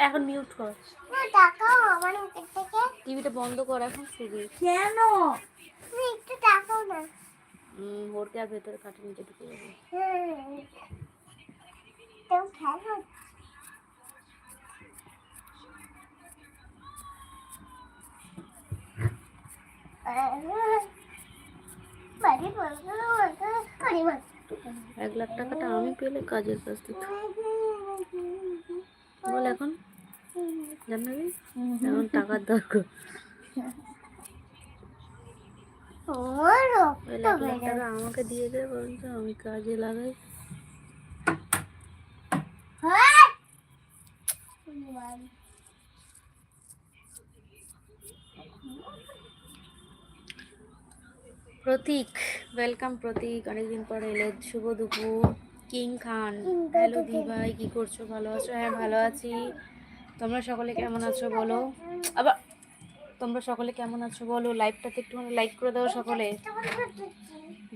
এখন মিউট কর। না টাকাও আমার মুখের থেকে টিভিটা বন্ধ কর এখন শুবি। কেন? একটু টাকাও না। উম, ওরকে আর ভেতরে কাটে নিচে ঢুকে যাবে। হুম। এক লাখ টাকাটা আমি পেলে কাজের কাজ দিত বল এখন। জানাবি? এখন টাকার দরকার। আমাকে দিয়ে দে আমি কাজে লাগাই। প্রতীক ওয়েলকাম প্রতীক। অনেকদিন পর এলে শুভ দুপুর। কিং খান। হ্যালো দি ভাই কি করছ? ভালো আছো? হ্যাঁ ভালো আছি। তোমরা সকলে কেমন আছো বলো? আবার তোমরা সকলে কেমন আছো বলো? লাইভটাতে একটুখানি লাইক করে দাও সকলে।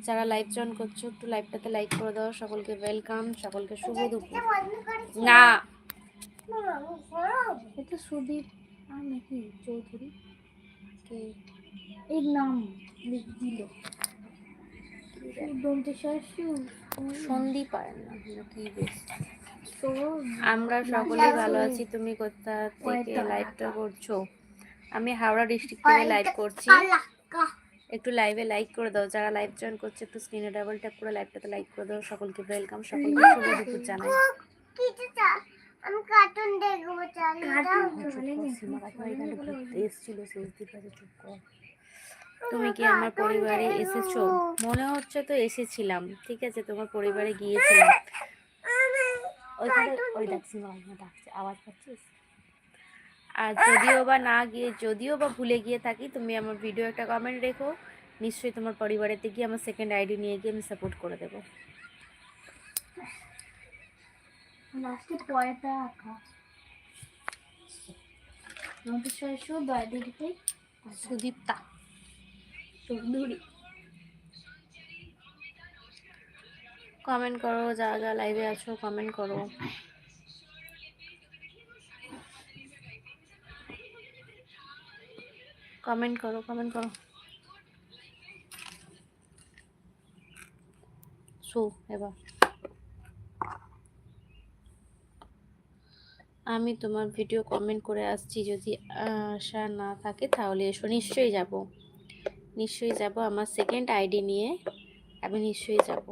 যারা লাইভ জয়েন করছ একটু লাইভটাতে লাইক করে দাও। সকলকে ওয়েলকাম সকলকে শুভ দুপুর। না। এটা সুদীপ চৌধুরী? কে? এর নাম লিখ দিল সন্দীপ আর না কি বেশ আমরা সকলে ভালো আছি তুমি কোথা থেকে লাইভটা করছ? আমি হাওড়া ডিস্ট্রিক্ট থেকে লাইভ করছি। একটু লাইভে লাইক করে দাও যারা লাইভ জয়েন করছে একটু স্ক্রিনে ডাবল ট্যাপ করে লাইভটাতে লাইক করে দাও সকলকে ওয়েলকাম সকলকে শুভ দুপুর জানাই আমি কার্টুন দেখব তুমি কি আমার পরিবারে এসেছ? মনে হচ্ছে তো এসেছিলাম ঠিক আছে তোমার পরিবারে গিয়েছিলাম। ওইখানে ওই ডাকছে আওয়াজ পাচ্ছিস? আর যদিও বা না গিয়ে যদিও বা ভুলে গিয়ে থাকি তুমি আমার ভিডিও একটা কমেন্ট রেখো। নিশ্চয়ই তোমার পরিবারেতে গিয়ে আমার সেকেন্ড আইডি নিয়ে গিয়ে আমি সাপোর্ট করে দেবো। লাস্টে পয়টা আঁকা। নতুন সুদীপ্তা। চৌধুরী কমেন্ট করো, যা যা লাইভে আছো কমেন্ট করো। কমেন্ট করো কমেন্ট করো। শো, এবার। আমি তোমার ভিডিও কমেন্ট করে আসছি, যদি আশা না থাকে, তাহলে এসো, নিশ্চয়ই যাব। নিশ্চয়ই যাব আমার সেকেন্ড আইডি নিয়ে, আমি নিশ্চয়ই যাব।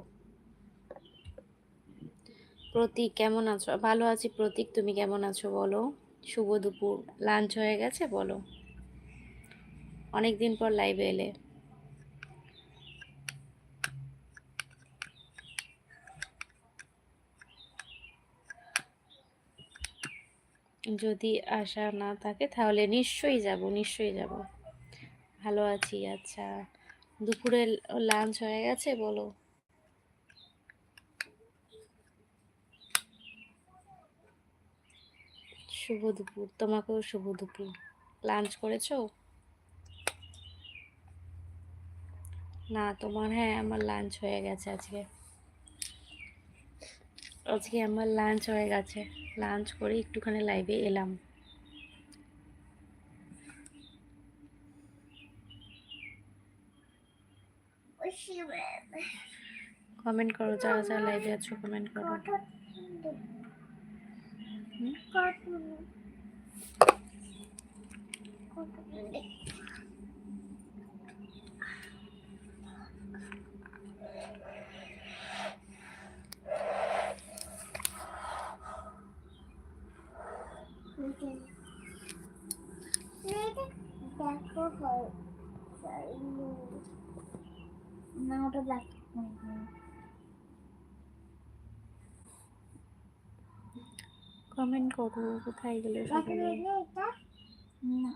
প্রতীক কেমন আছো? ভালো আছি প্রতীক, তুমি কেমন আছো বলো? শুভ দুপুর। লাঞ্চ হয়ে গেছে, বলো। অনেক দিন পর লাইভে এলে। যদি আশা না থাকে, তাহলে নিশ্চয়ই যাব নিশ্চয়ই যাব। ভালো আছি আচ্ছা। দুপুরে লাঞ্চ হয়ে গেছে, বলো। শুভ দুপুর। তোমাকেও শুভ দুপুর। লাঞ্চ করেছ? না, তোমার হ্যাঁ আমার লাঞ্চ হয়ে গেছে আজকে। আজকে আমার লাঞ্চ হয়ে গেছে। লাঞ্চ করে একটুখানি লাইভে এলাম। কমেন্ট করো, যারা যারা লাইভে আছো কমেন্ট করো হুম? দেখো হয় না ওটা ব্ল্যাক কমেন্ট করো কোথায় গেলে না।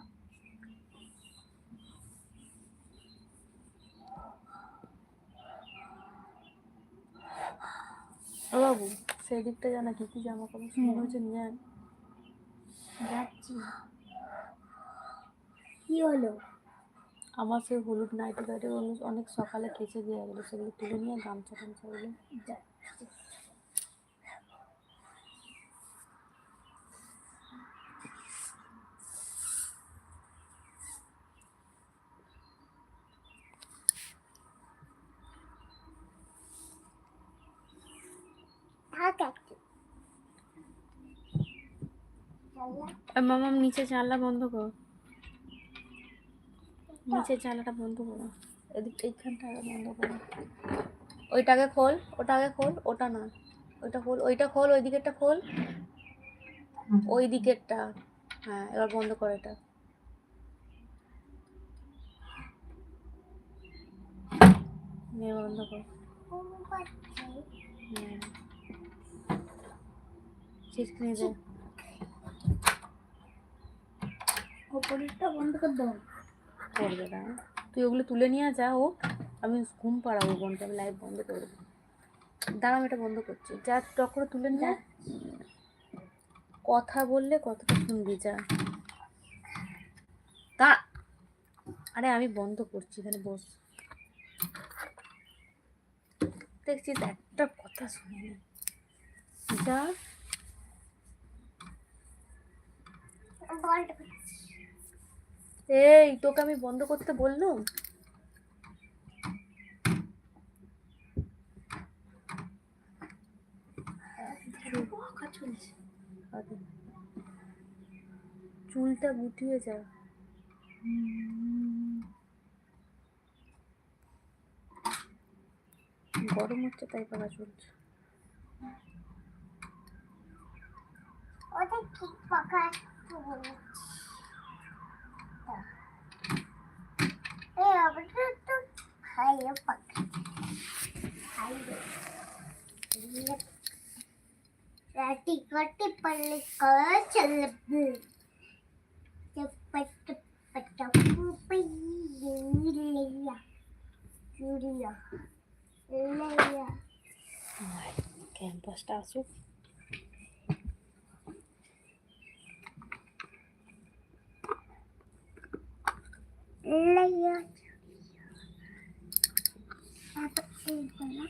বাবু সেই দিকটা জানা কি কি জামা কাপড়? মনে হচ্ছে নিয়ে। যাচ্ছি। কি হলো? আমার সেই হলুদ নাইটি গাড়ি অনেক অনেক সকালে কেচে দিয়ে গেলো সেগুলো তুলে নিয়ে গামছা টামছাগুলো যাচ্ছি। আর মামাম নিচে জানলা বন্ধ কর। নিচে জানলাটা বন্ধ করো। এদিক এইখানটা বন্ধ করো। ওইটাকে খোল ওটাকে খোল ওটা না ওইটা খোল ওইটা খোল ওই দিকেরটা খোল। ওই দিকেরটা হ্যাঁ এবার বন্ধ কর এটা। বন্ধ কর। হুম ছিটকিনি দে ওপরেরটা বন্ধ করে দাও করবে না। তুই ওগুলো তুলে নিয়ে যা ও আমি ঘুম পাড়াবো বোনকে আমি লাইভ বন্ধ করে দেবো। দাঁড়াও আমি এটা বন্ধ করছি। যা টক করে তুলে নিয়ে কথা বললে কতটা শুনবি যা। তা আরে আমি বন্ধ করছি এখানে বস। দেখছিস একটা কথা শুনে না। যা। এই, তোকে আমি বন্ধ করতে বললুম। চুলটা গুটিয়ে যা। গরম হচ্ছে, তাই পাকা চলছে। ওটা কি পাখা ஐயோ பக்கம் ஐயோ இல்லையா? Di Đà